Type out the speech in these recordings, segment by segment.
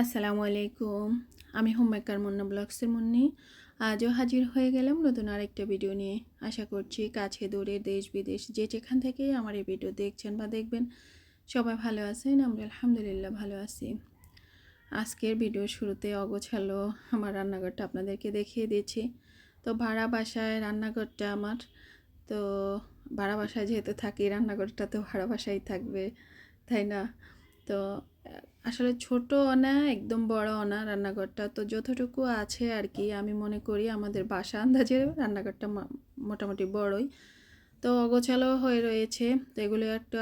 আসসালামু আলাইকুম। আমি হোমমেকার মুন্না ব্লগসের মুন্নি। আজও হাজির হয়ে গেলাম নতুন আরেকটা ভিডিও নিয়ে। আশা করছি কাছে, দূরে, দেশ, বিদেশ, যে যেখান থেকে আমার এই ভিডিও দেখছেন বা দেখবেন, সবাই ভালো আছেন, আমরা আলহামদুলিল্লাহ ভালো আছি। আজকের ভিডিও শুরুতে অগোছালো আমার রান্নাঘরটা আপনাদেরকে দেখিয়ে দিয়েছি তো ভাড়া বাসায় রান্নাঘরটা আমার। তো ভাড়া বাসায় যেহেতু থাকি, রান্নাঘরটা তো ভাড়া বাসায় থাকবে, তাই না? তো আসলে ছোট না একদম বড় না রান্নাঘরটা তো যতটুকু আছে আর কি আমি মনে করি আমাদের বাসা আন্দাজে রান্নাঘরটা মোটামুটি বড়ই। তো অগোছালো হয়ে রয়েছে, তো এগুলো একটা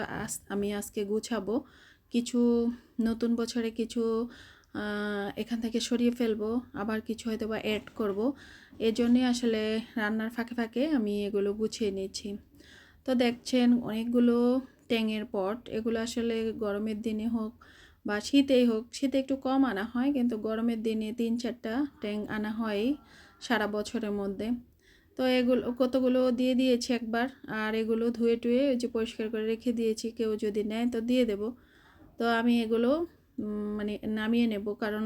আমি আজকে গুছাবো। কিছু নতুন বছরে কিছু এখান থেকে সরিয়ে ফেলব, আবার কিছু হয়তো বা অ্যাড করব। এর জন্যে আসলে রান্নার ফাঁকে ফাঁকে আমি এগুলো গুছিয়ে নিয়েছি তো দেখছেন অনেকগুলো ট্যাঙের পট, এগুলো আসলে গরমের দিনে হোক বা শীতেই হোক, শীতে একটু কম আনা হয়, কিন্তু গরমের দিনে তিন চারটা ট্যাং আনা হয় সারা বছরের মধ্যে। তো এগুলো, কতগুলো দিয়ে দিয়েছি একবার, আর এগুলো ধুয়ে টুয়ে যে পরিষ্কার করে রেখে দিয়েছি, কেউ যদি নেয় তো দিয়ে দেব। তো আমি এগুলো মানে নামিয়ে নেব, কারণ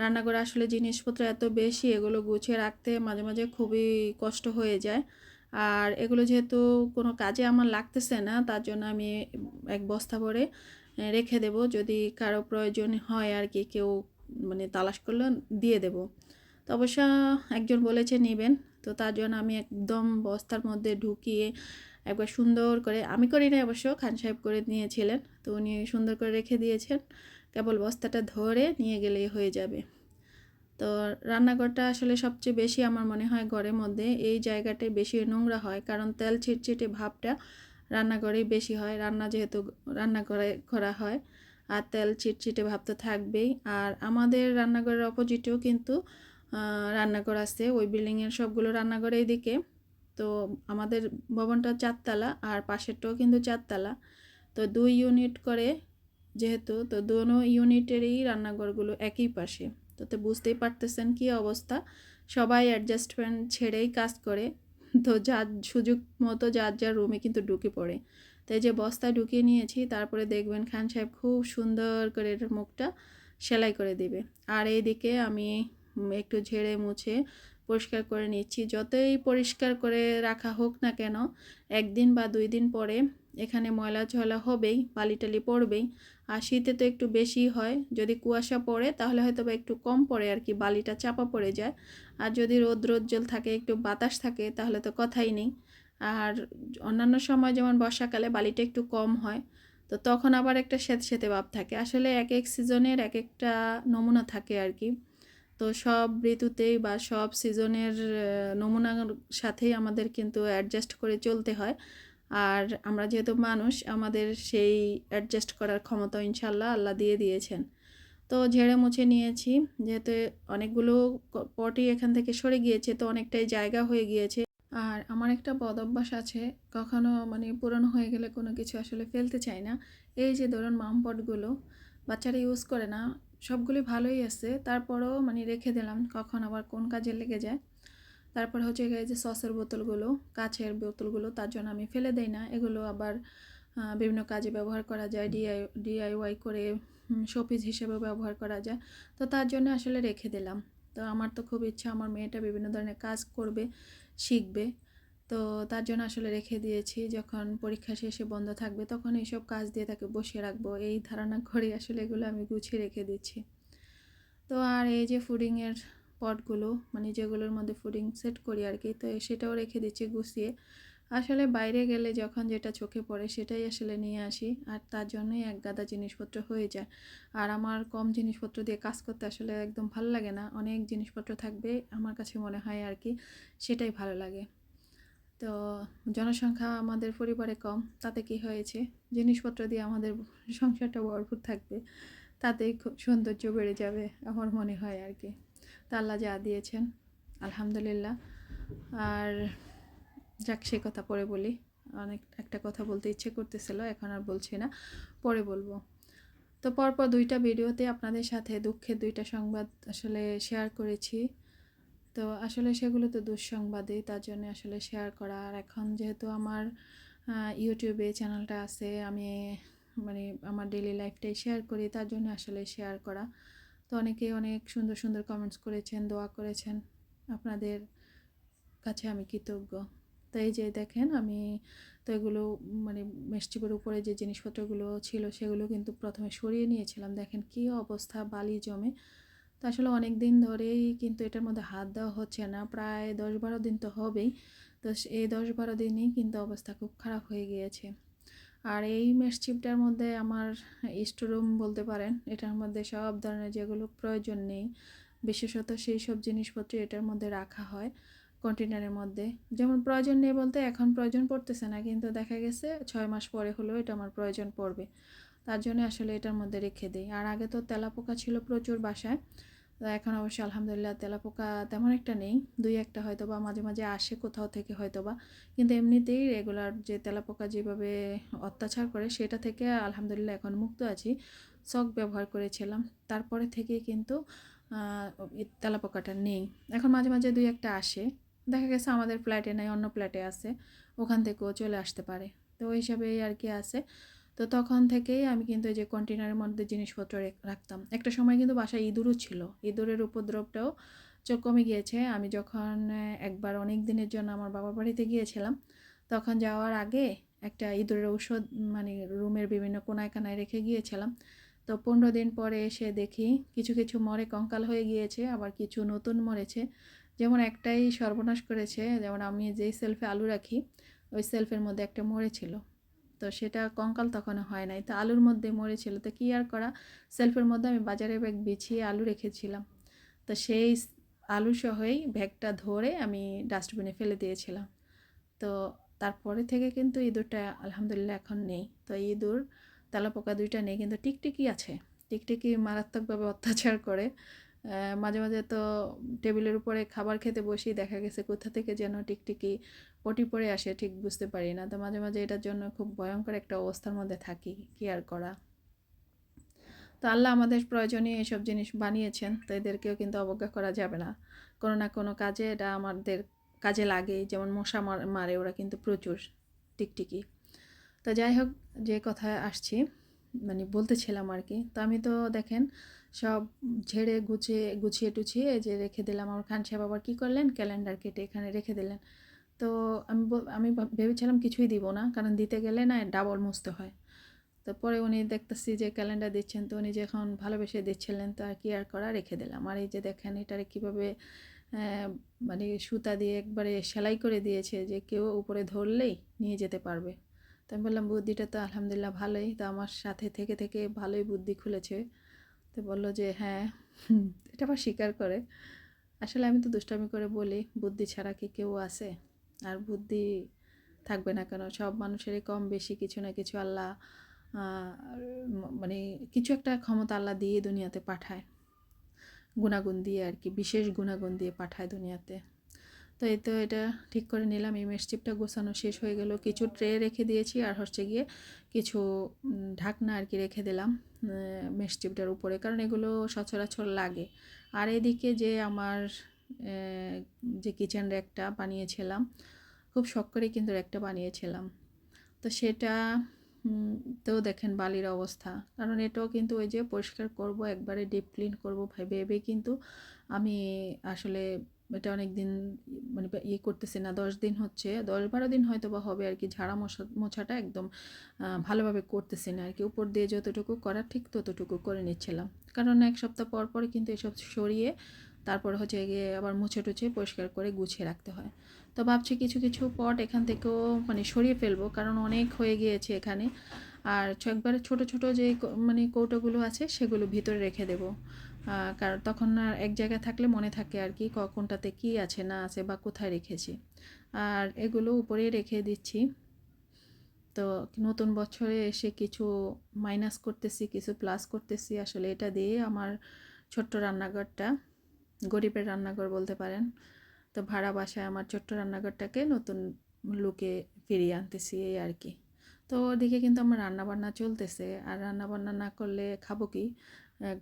রান্নাঘরে আসলে জিনিসপত্র এত বেশি, এগুলো গুছিয়ে রাখতে মাঝে মাঝে খুবই কষ্ট হয়ে যায়। আর এগুলো যেহেতু কোনো কাজে আমার লাগতেছে না, তার জন্য আমি এক বস্তা ভরে রেখে দেব। যদি কারও প্রয়োজন হয় আর কি কেউ মানে তালাশ করলে দিয়ে দেব। তো অবশ্য একজন বলেছে নেবেন। তো তার জন্য আমি একদম বস্তার মধ্যে ঢুকিয়ে একবার সুন্দর করে, আমি করি না অবশ্য, খান সাহেব করে নিয়েছিলেন। তো উনি সুন্দর করে রেখে দিয়েছেন। কেবল বস্তাটা ধরে নিয়ে গেলেই হয়ে যাবে। তো রান্নাঘরটা আসলে সবচেয়ে বেশি আমার মনে হয় ঘরের মধ্যে। এই জায়গাটায় বেশি নোংরা হয়। কারণ তেল ছিটছিটে ভাবটা রান্নাঘরেই বেশি হয়। রান্না যেহেতু রান্না করে করা হয়, আর তেল চিটচিটে ভাব তো থাকবেই। আর আমাদের রান্নাঘরের অপোজিটেও কিন্তু রান্নাঘর আছে। ওই বিল্ডিংয়ের সবগুলো রান্নাঘর দিকে তো আমাদের ভবনটা চারতলা, আর পাশেরটাও কিন্তু চারতলা। তো দুই ইউনিট করে যেহেতু, তো দোনো ইউনিটেরই রান্নাঘরগুলো একই পাশে। তো তো বুঝতেই পারতেছেন কি অবস্থা? সবাই অ্যাডজাস্টমেন্ট ছেড়েই কাজ করে। তো যার সুযোগ মতো যার যার রুমে কিন্তু ঢুকে পড়ে। তাই যে বস্তা ঢুকিয়ে নিয়েছি, তারপরে দেখবেন খান সাহেব খুব সুন্দর করে এটার মুখটা সেলাই করে দিবে। আর এইদিকে আমি একটু ঝেড়ে মুছে পরিষ্কার করে নিচ্ছি। যতই পরিষ্কার করে রাখা হোক না কেন, একদিন বা দুই দিন পরে এখানে ময়লা ঝলা হবেই বালি টালি পড়বেই। আর শীতে তো একটু বেশি হয়। যদি কুয়াশা পড়ে, তাহলে হয়তো বা একটু কম পড়ে আর কি, বালিটা চাপা পড়ে যায়। আর যদি রৌদ্রোজ্জ্বল থাকে, একটু বাতাস থাকে, তাহলে তো কথাই নেই। আর অন্যান্য সময় যেমন বর্ষাকালে বালিটা একটু কম হয়, তো তখন আবার একটা স্যাঁতে স্যাঁতে ভাব থাকে। আসলে এক এক সিজনের এক একটা নমুনা থাকে আর কি। তো সব ঋতুতেই বা সব সিজনের নমুনার সাথেই আমাদের কিন্তু অ্যাডজাস্ট করে চলতে হয়। আর আমরা যেহেতু মানুষ, আমাদের সেই অ্যাডজাস্ট করার ক্ষমতা ইনশাল্লাহ আল্লাহ দিয়ে দিয়েছেন। তো ঝেড়ে মুছে নিয়েছি, যেহেতু অনেকগুলো পটি এখান থেকে সরে গিয়েছে, তো অনেকটাই জায়গা হয়ে গিয়েছে। আর আমার একটা বদ অভ্যাস আছে, কখনো মানে পুরনো হয়ে গেলে কোনো কিছু আসলে ফেলতে চাই না। এই যে ধরুন মামপটগুলো বাচ্চারা ইউজ করে না সবগুলি ভালোই আছে, তারপরেও মানে রেখে দিলাম, কখন আবার কোন কাজে লেগে যায়। তারপর হচ্ছে এই যে সসের বোতলগুলো কাছের বোতলগুলো তার জন্য আমি ফেলে দেই না। এগুলো আবার বিভিন্ন কাজে ব্যবহার করা যায় ডিআই ডিআইওয়াই করে শোপিস হিসেবে ব্যবহার করা যায়। তো তার জন্য আসলে রেখে দিলাম। তো আমার তো খুব ইচ্ছা আমার মেয়েটা বিভিন্ন ধরনের কাজ করবে শিখবে। তো তার জন্য আসলে রেখে দিয়েছি। যখন পরীক্ষা শেষে বন্ধ থাকবে তখন এইসব কাজ দিয়ে তাকে বসিয়ে রাখব। এই ধারণা করে আসলে এগুলো আমি গুছিয়ে রেখে দিচ্ছি। তো আর এই যে ফুডিংয়ের পটগুলো মানে যেগুলোর মধ্যে ফুডিং সেট করি আর কি তো সেটাও রেখে দিচ্ছি গুছিয়ে। আসলে বাইরে গেলে যখন যেটা চোখে পড়ে সেটাই আসলে নিয়ে আসি, আর তার জন্যই এক গাদা জিনিসপত্র হয়ে যায়। আর আমার কম জিনিসপত্র দিয়ে কাজ করতে আসলে একদম ভালো লাগে না, অনেক জিনিসপত্র থাকবে আমার কাছে মনে হয় আর কি সেটাই ভালো লাগে। তো জনসংখ্যা আমাদের পরিবারে কম, তাতে কি হয়েছে? জিনিসপত্র দিয়ে আমাদের সংসারটা ভরপুর থাকবে, তাতেই সৌন্দর্য বেড়ে যাবে, আমার মনে হয় আর কি তা আল্লাহ যা দিয়েছেন, আলহামদুলিল্লাহ। আর যাক, সে কথা পরে বলি। অনেক, একটা কথা বলতে ইচ্ছে করতেছিল, এখন আর বলছি না, পরে বলব। তো পরপর দুইটা ভিডিওতে আপনাদের সাথে দুঃখের দুইটা সংবাদ আসলে শেয়ার করেছি। তো আসলে সেগুলো তো দুঃসংবাদই, তার জন্য আসলে শেয়ার করা। আর এখন যেহেতু আমার ইউটিউবে চ্যানেলটা আছে, আমি মানে আমার ডেলি লাইফটাই শেয়ার করি, তার জন্য আসলে শেয়ার করা। তো অনেকে অনেক সুন্দর সুন্দর কমেন্টস করেছেন, দোয়া করেছেন। আপনাদের কাছে আমি কৃতজ্ঞ। তো এই যে দেখেন, আমি তো এগুলো মানে মেশচিপের উপরে যে জিনিসপত্রগুলো ছিল, সেগুলো কিন্তু প্রথমে সরিয়ে নিয়েছিলাম। দেখেন কী অবস্থা, বালি জমে। তো আসলে অনেক দিন ধরেই কিন্তু এটার মধ্যে হাত দেওয়া হচ্ছে না। প্রায় দশ বারো দিন তো হবেই। তো এই দশ বারো দিনই কিন্তু অবস্থা খুব খারাপ হয়ে গিয়েছে। আর এই মেশচিপটার মধ্যে আমার স্টোরুম বলতে পারেন, এটার মধ্যে সব ধরনের যেগুলো প্রয়োজন নেই, বিশেষত সেই সব জিনিসপত্র এটার মধ্যে রাখা হয় কন্টেনারের মধ্যে। যেমন প্রয়োজন নেই বলতে এখন প্রয়োজন পড়তেছে না, কিন্তু দেখা গেছে ছয় মাস পরে হলেও এটা আমার প্রয়োজন পড়বে। তার জন্য আসলে এটার মধ্যে রেখে দিই। আর আগে তো তেলাপোকা ছিল প্রচুর বাসায় তো এখন অবশ্যই আলহামদুলিল্লাহ তেলাপোকা তেমন একটা নেই। দুই একটা হয়তো বা মাঝে মাঝে আসে কোথাও থেকে হয়তো বা কিন্তু এমনিতেই রেগুলার যে তেলাপোকা যেভাবে অত্যাচার করে সেটা থেকে আলহামদুলিল্লাহ এখন মুক্ত আছি। চক ব্যবহার করেছিলাম। তারপরে থেকে কিন্তু তেলাপোকাটা নেই। এখন মাঝে মাঝে দুই একটা আসে। দেখা গেছে আমাদের ফ্ল্যাটে নাই, অন্য ফ্ল্যাটে আছে। ওখান থেকেও চলে আসতে পারে। তো ওই হিসাবেই আর কি আছে। তো তখন থেকেই আমি কিন্তু এই যে কন্টেনারের মধ্যে জিনিসপত্র রাখতাম। একটা সময় কিন্তু বাসায় ইঁদুরও ছিল। ইঁদুরের উপদ্রবটাও চোখ কমে গিয়েছে। আমি যখন একবার অনেক দিনের জন্য আমার বাবার বাড়িতে গিয়েছিলাম, তখন যাওয়ার আগে একটা ইঁদুরের ঔষধ মানে রুমের বিভিন্ন কোনায় কানায় রেখে গিয়েছিলাম। তো পনেরো দিন পরে এসে দেখি কিছু কিছু মরে কঙ্কাল হয়ে গিয়েছে, আবার কিছু নতুন মরেছে। যেমন একটাই সর্বনাশ করেছে, যেমন আমি যেই সেলফে আলু রাখি, ওই সেলফের মধ্যে একটা মরেছিল। তো সেটা কঙ্কাল তখন হয় নাই। তো আলুর মধ্যে মরেছিল তো কী আর করা? সেলফের মধ্যে আমি বাজারে ব্যাগ বিছিয়ে আলু রেখেছিলাম। তো সেই আলু সহই ব্যাগটা ধরে আমি ডাস্টবিনে ফেলে দিয়েছিলাম। তো তারপরে থেকে কিন্তু ইঁদুরটা আলহামদুলিল্লাহ এখন নেই। তো ইঁদুর, তেলাপোকা দুইটা নেই, কিন্তু টিকটিকি আছে। টিকটিকি মারাত্মকভাবে অত্যাচার করে। মাঝে মাঝে তো টেবিলের উপরে খাবার খেতে বসি দেখা গেছে কোথা থেকে যেন টিকটিকি পটি পড়ে আসে, ঠিক বুঝতে পারি না। তো মাঝে মাঝে এটার জন্য খুব ভয়ঙ্কর একটা অবস্থার মধ্যে থাকি, কি আর করা? তো আল্লাহ আমাদের প্রয়োজনীয় এসব জিনিস বানিয়েছেন, তো এদেরকেও কিন্তু অবজ্ঞা করা যাবে না। কোনো না কোনো কাজে এটা আমাদের কাজে লাগে যেমন মশা মারে ওরা কিন্তু প্রচুর টিকটিকি। তো যাই হোক, যে কথায় আসছি। মানে বলতেছিলাম আর কি। তো আমি তো দেখেন সব ঝেড়ে গুছিয়ে গুছিয়ে টুছিয়ে যে রেখে দিলাম। আমার খান সাহেব আবার কী করলেন? ক্যালেন্ডার কেটে এখানে রেখে দিলেন। তো আমি আমি ভেবেছিলাম কিছুই দিব না, কারণ দিতে গেলে না ডাবল মুছতে হয়। তো পরে উনি দেখতেছি যে ক্যালেন্ডার দিচ্ছেন, তো উনি যখন ভালোবেসে দিচ্ছিলেন, তো আর কি আর করা, রেখে দিলাম। আর এই যে দেখেন এটারে কীভাবে মানে সুতা দিয়ে একবারে সেলাই করে দিয়েছে যে কেউ উপরে ধরলেই নিয়ে যেতে পারবে। আমি বললাম, বুদ্ধিটা তো আলহামদুলিল্লাহ ভালোই। তো আমার সাথে থেকে থেকে ভালোই বুদ্ধি খুলেছে। তো বলল যে হ্যাঁ এটা আবার স্বীকার করে। আসলে আমি তো দুষ্টামি করে বলি, বুদ্ধি ছাড়া কি কেউ আছে? আর বুদ্ধি থাকবে না কেন? সব মানুষেরই কম বেশি কিছু না কিছু আল্লাহ মানে কিছু একটা ক্ষমতা আল্লাহ দিয়ে দুনিয়াতে পাঠায়। গুণাগুণ দিয়ে আর কি, বিশেষ গুণাগুণ দিয়ে পাঠায় দুনিয়াতে। তো এই তো এটা ঠিক করে নিলাম। এই মেশচিপটা গোছানো শেষ হয়ে গেল। কিছু ট্রে রেখে দিয়েছি আর হচ্ছে গিয়ে কিছু ঢাকনা আর কি রেখে দিলাম মেশচিপটার উপরে। কারণ এগুলো সচরাচর লাগে। আর এদিকে যে আমার যে কিচেন র্যাকটা বানিয়েছিলাম, খুব শখ করে কিন্তু র্যাকটা বানিয়েছিলাম। তো সেটা তো দেখেন বালির অবস্থা। কারণ এটাও কিন্তু ওই যে পরিষ্কার করব, একবারে ডিপ ক্লিন করব ভেবে কিন্তু আমি আসলে এটা অনেক দিন মানে ইয়ে করতেছি না। দশ দিন হচ্ছে, দশ বারো দিন হয়তো বা হবে আর কি, ঝাড়া মশা, মোছাটা একদম ভালোভাবে করতেছি না আর কি। উপর দিয়ে যতটুকু করা ঠিক ততটুকু করে নিচ্ছিলাম। কারণ এক সপ্তাহ পর পরে কিন্তু এসব সরিয়ে তারপর হচ্ছে গিয়ে আবার মুছে টুছে পরিষ্কার করে গুছিয়ে রাখতে হয়। তো ভাবছি কিছু কিছু পট এখান থেকেও মানে সরিয়ে ফেলব, কারণ অনেক হয়ে গিয়েছে এখানে। আর একবারে ছোট ছোট যে মানে কৌটোগুলো আছে, সেগুলো ভিতরে রেখে দেবো। কারণ তখন আর এক জায়গায় থাকলে মনে থাকে আর কি কোনটাতে কি আছে, না আছে বা কোথায় রেখেছি। আর এগুলো উপরেই রেখে দিচ্ছি। তো নতুন বছরে এসে কিছু মাইনাস করতেছি, কিছু প্লাস করতেছি, আসলে এটা দিয়ে আমার ছোট্ট রান্নাঘরটা, গরিবের রান্নাঘর বলতে পারেন, তো ভাড়া বাসায় আমার ছোট্ট রান্নাঘরটাকে নতুন লুকে ফিরিয়ে আনতেছি এই আর কি। তো ওদিকে কিন্তু আমার রান্নাবান্না চলতেছে, আর রান্নাবান্না না করলে খাব কি?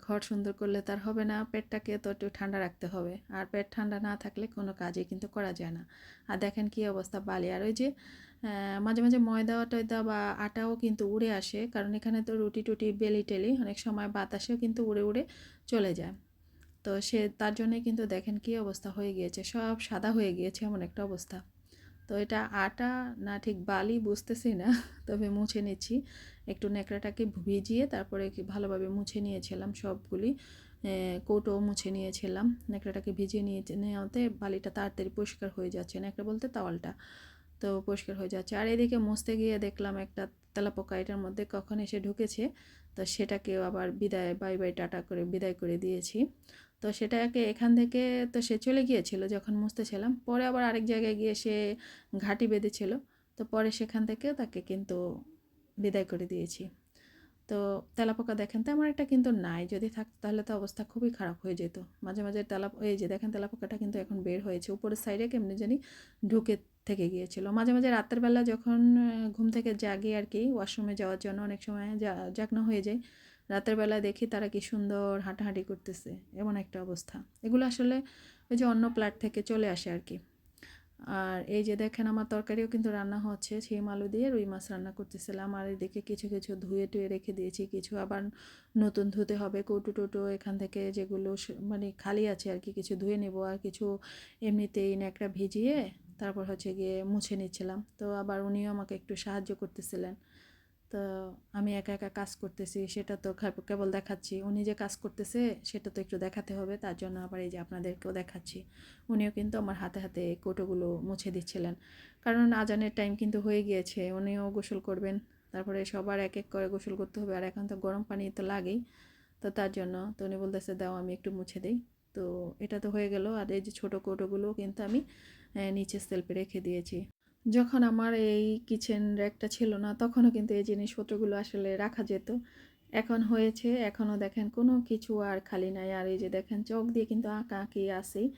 ঘর সুন্দর করলে তার হবে না, পেটটাকে তো একটু ঠান্ডা রাখতে হবে। আর পেট ঠান্ডা না থাকলে কোনো কাজই কিন্তু করা যায় না। আর দেখেন কি অবস্থা বালি। আর ওই যে মাঝে মাঝে ময়দা টয়দা বা আটাও কিন্তু উড়ে আসে। কারণ এখানে তো রুটি টুটি, বেলি টেলি, অনেক সময় বাতাসেও কিন্তু উড়ে উড়ে চলে যায়। তো সে, তার জন্যে কিন্তু দেখেন কী অবস্থা হয়ে গিয়েছে। সব সাদা হয়ে গিয়েছে এমন একটা অবস্থা। তো এটা আটা না ঠিক বালি বুঝতেছি না, তবে মুছে নিচ্ছি। একটু ন্যাকড়াটাকে ভিজিয়ে তারপরে কি ভালোভাবে মুছে নিয়েছিলাম সবগুলি। কোটো মুছে নিয়েছিলাম। ন্যাকড়াটাকে ভিজিয়ে নিয়ে নেওয়াতে বালিটা তাড়াতাড়ি পরিষ্কার হয়ে যাচ্ছে, ন্যাকড়া বলতে তাওয়ালটা। তো পরিষ্কার হয়ে যাচ্ছে। আর এদিকে মুছতে গিয়ে দেখলাম একটা তেলাপোকা এটার মধ্যে কখন এসে ঢুকেছে, তো সেটাকেও আবার বিদায়, বাই বাই টাটা করে বিদায় করে দিয়েছি। তো সেটাকে এখান থেকে, তো সে চলে গিয়েছিল যখন মুছতেছিলাম পরে আবার আরেক জায়গায় গিয়ে সে ঘাঁটি বেঁধেছিল, তো পরে সেখান থেকে তাকে কিন্তু বিদায় করে দিয়েছি। তো তেলাপোকা দেখেন তেমন একটা কিন্তু নাই। যদি থাকতো তাহলে তো অবস্থা খুবই খারাপ হয়ে যেত। মাঝে মাঝে তেলা এই যে দেখেন তেলাপোকাটা কিন্তু এখন বের হয়েছে। উপরের সাইডে কেমনি জানি ঢুকে থেকে গিয়েছিল। মাঝে মাঝে রাতের বেলা যখন ঘুম থেকে জাগি আর কি ওয়াশরুমে যাওয়ার জন্য অনেক সময় জাগনা হয়ে যায়, রাতের বেলা দেখি তারা কি সুন্দর হাঁটাহাঁটি করতেছে। এমন একটা অবস্থা। এগুলো আসলে ওই যে অন্য প্লাট থেকে চলে আসে আর কি। আর এই যে দেখেন আমার তরকারিও কিন্তু রান্না হচ্ছে, শিম আলু দিয়ে রুই মাছ রান্না করতেছিলাম। আর এদিকে কিছু কিছু ধুয়ে টুয়ে রেখে দিয়েছি, কিছু আবার নতুন ধুতে হবে। কৌটো টোটো এখান থেকে যেগুলো মানে খালি আছে আর কি, কিছু ধুয়ে নেব আর কিছু এমনিতেই ন্যাকড়া ভিজিয়ে তারপর হচ্ছে গিয়ে মুছে নিচ্ছিলাম। তো আবার উনিও আমাকে একটু সাহায্য করতেছিলেন। তো আমি একা একা কাজ করতেছি, সেটা তো কেবল দেখাচ্ছি। উনি যে কাজ করতেছে, সেটা তো একটু দেখাতে হবে, তার জন্য আবার এই যে আপনাদেরকেও দেখাচ্ছি। উনিও কিন্তু আমার হাতে হাতে কোটোগুলো মুছে দিচ্ছিলেন। কারণ আজানের টাইম কিন্তু হয়ে গিয়েছে, উনিও গোসল করবেন, তারপরে সবার এক এক করে গোসল করতে হবে, আর এখন তো গরম পানি তো লাগেই। তো তার জন্য তো উনি বলতেছে, দাও, আমি একটু মুছে দিই। তো এটা তো হয়ে গেল, আর এই যে ছোটো কোটোগুলো কিন্তু আমি নিচে সেলফে রেখে দিয়েছি। যখন আমার এই কিচেন র্যাকটা ছিল না, তখনও কিন্তু এই জিনিসপত্রগুলো আসলে রাখা যেত। এখন হয়েছে, এখনও দেখেন কোনো কিছু আর খালি নাই। আর এই যে দেখেন চোখ দিয়ে কিন্তু আঁকা আঁকি আসেই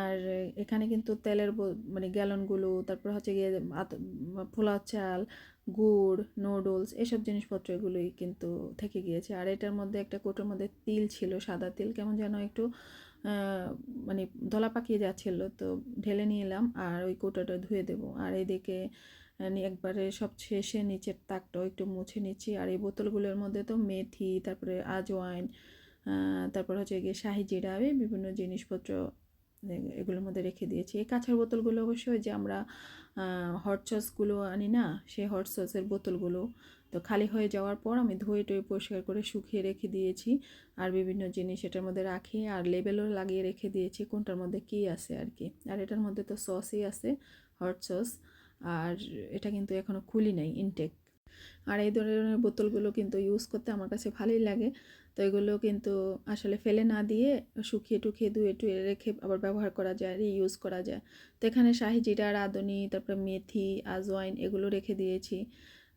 আর এখানে কিন্তু তেলের মানে গ্যালনগুলো, তারপর হচ্ছে গিয়ে ফোলা চাল, গুড় নুডলস এসব জিনিসপত্র এগুলোই কিন্তু থেকে গিয়েছে। আর এটার মধ্যে একটা কোটোর মধ্যে তিল ছিল, সাদা তিল। কেমন যেন একটু মানে দলা পাকিয়ে যাচ্ছিল, তো ঢেলে নিয়ে এলাম আর ওই কোটাটা ধুয়ে দেবো। আর এদিকে একবারে সব শেষে নিচের তাকটাও একটু মুছে নিচ্ছি। আর এই বোতলগুলোর মধ্যে তো মেথি, তারপরে আজওয়াইন তারপর হচ্ছে গিয়ে শাহি জিরা বিভিন্ন জিনিসপত্র এগুলোর মধ্যে রেখে দিয়েছি। এই কাঁচার বোতলগুলো অবশ্যই যে আমরা হট সসগুলো আনি না, সেই হট সসের বোতলগুলো, তো খালি হয়ে যাওয়ার পর আমি ধুয়ে টুয়ে পরিষ্কার করে শুকিয়ে রেখে দিয়েছি। আর বিভিন্ন জিনিস এটার মধ্যে রাখি, আর লেবেলও লাগিয়ে রেখে দিয়েছি, কোনটার মধ্যে কী আছে আর কি আর এটার মধ্যে তো সসই আছে হট সস আর এটা কিন্তু এখনও খুলি নাই ইনটেক আর এই ধরনের বোতলগুলো কিন্তু ইউজ করতে আমার কাছে ভালোই লাগে। তো এগুলো কিন্তু আসলে ফেলে না দিয়ে শুকিয়ে টুকিয়ে ধুয়ে টুয়ে রেখে আবার ব্যবহার করা যায় ইউজ করা যায়। তো এখানে শাহি জিরা রাঁধুনি তারপরে মেথি, আজওয়াইন এগুলো রেখে দিয়েছি।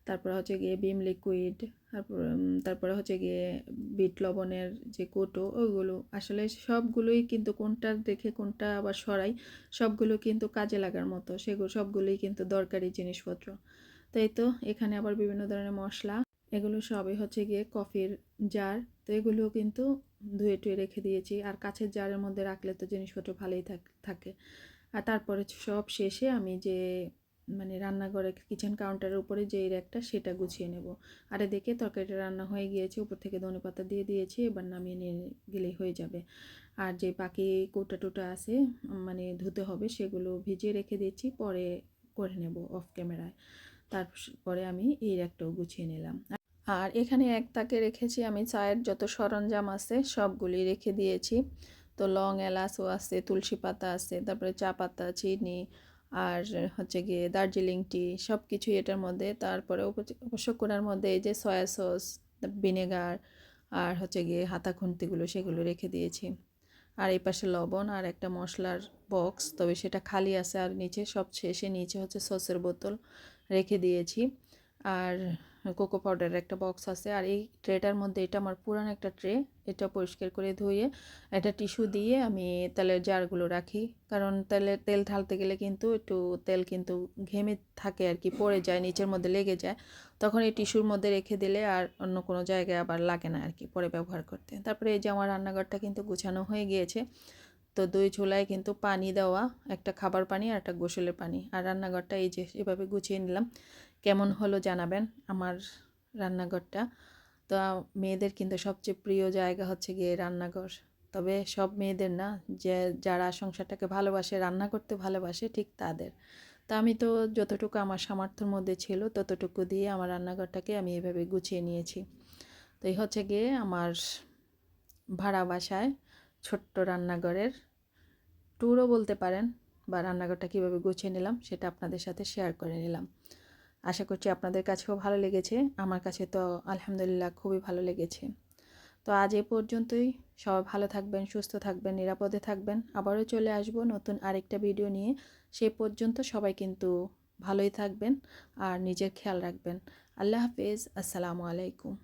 তারপরে হচ্ছে গিয়ে বিম লিকুইড তারপর তারপরে হচ্ছে গিয়ে বিট লবণের যে কোটো, ওইগুলো আসলে সবগুলোই কিন্তু কোনটা দেখে কোনটা আবার সরাই, সবগুলো কিন্তু কাজে লাগার মতো। সেগুলো সবগুলোই কিন্তু দরকারি জিনিসপত্র। তাই তো, এখানে আবার বিভিন্ন ধরনের মশলা, এগুলো সবই হচ্ছে গিয়ে কফির জার তো এগুলো কিন্তু ধুয়ে টুয়ে রেখে দিয়েছি। আর কাছের জারের মধ্যে রাখলে তো জিনিসপত্র ভালোই থাকে আর তারপরে সব শেষে আমি যে মানে রান্নাঘরে কিচেন কাউন্টারের উপরে যেই র্যাকটা সেটা গুছিয়ে নেব। আর এদিকে তরকারিটা রান্না হয়ে গিয়েছে, উপর থেকে ধনে পাতা দিয়ে দিয়েছি, এবার নামিয়ে নিয়ে গেলেই হয়ে যাবে। আর যে বাকি কোটা টোটা আছে মানে ধুতে হবে, সেগুলো ভিজিয়ে রেখে দিয়েছি, পরে করে নেব অফ ক্যামেরায় তারপরে আমি এই র্যাকটাও গুছিয়ে নিলাম। আর এখানে এক তাকে রেখেছি আমি, চায়ের যত সরঞ্জাম আছে সবগুলি রেখে দিয়েছি। তো লং এলাচও আছে, তুলসী পাতা আছে, তারপরে চা পাতা, চিনি আর হচ্ছে গিয়ে দার্জিলিং টি সব কিছুই এটার মধ্যে। তারপরে অবশ্য কোনার মধ্যে এই যে সয়া সস, ভিনেগার আর হচ্ছে গিয়ে হাতা খুন্তিগুলো সেগুলো রেখে দিয়েছি। আর এই পাশে লবণ আর একটা মশলার বক্স, তবে সেটা খালি আছে আর নিচে সব শেষে নিচে হচ্ছে সসের বোতল রেখে দিয়েছি। আর কোকো পাউডারের একটা বক্স আছে। আর এই ট্রেটার মধ্যে এটা আমার পুরান একটা ট্রে, এটা পরিষ্কার করে ধুয়ে একটা টিস্যু দিয়ে আমি তেলের জারগুলো রাখি। কারণ তেলের তেল ঢালতে গেলে কিন্তু একটু তেল কিন্তু ঘেমে থাকে আর কি, পড়ে যায়, নিচের মধ্যে লেগে যায়। তখন এই টিস্যুর মধ্যে রেখে দিলে আর অন্য কোনো জায়গায় আবার লাগে না আর কি, পরে ব্যবহার করতে। তারপরে এই যে আমার রান্নাঘরটা কিন্তু গুছানো হয়ে গিয়েছে। তো দুই চুলায় কিন্তু পানি দেওয়া, একটা খাবার পানি আর একটা গোসলের পানি। আর রান্নাঘরটা এই যে এভাবে গুছিয়ে নিলাম। কেমন হলো জানাবেন আমার রান্নাঘরটা। তো মেয়েদের কিন্তু সবচেয়ে প্রিয় জায়গা হচ্ছে গিয়ে রান্নাঘর। তবে সব মেয়েদের না, যে যারা সংসারটাকে ভালোবাসে, রান্না করতে ভালোবাসে, ঠিক তাদের। তা আমি তো যতটুকু আমার সামর্থ্যের মধ্যে ছিল, ততটুকু দিয়ে আমার রান্নাঘরটাকে আমি এভাবে গুছিয়ে নিয়েছি। তো এই হচ্ছে গিয়ে আমার ভাড়া বাসায় ছোট্ট রান্নাঘরের ট্যুরও বলতে পারেন, বা রান্নাঘরটা কীভাবে গুছিয়ে নিলাম, সেটা আপনাদের সাথে শেয়ার করে নিলাম। আশা করছি আপনাদের কাছেও ভালো লেগেছে। আমার কাছে তো আলহামদুলিল্লাহ খুবই ভালো লেগেছে। তো আজ এ পর্যন্তই। সবাই ভালো থাকবেন, সুস্থ থাকবেন, নিরাপদে থাকবেন। আবারও চলে আসব নতুন আরেকটা ভিডিও নিয়ে। সে পর্যন্ত সবাই কিন্তু ভালোই থাকবেন আর নিজের খেয়াল রাখবেন। আল্লাহ হাফেজ। আসসালামু আলাইকুম।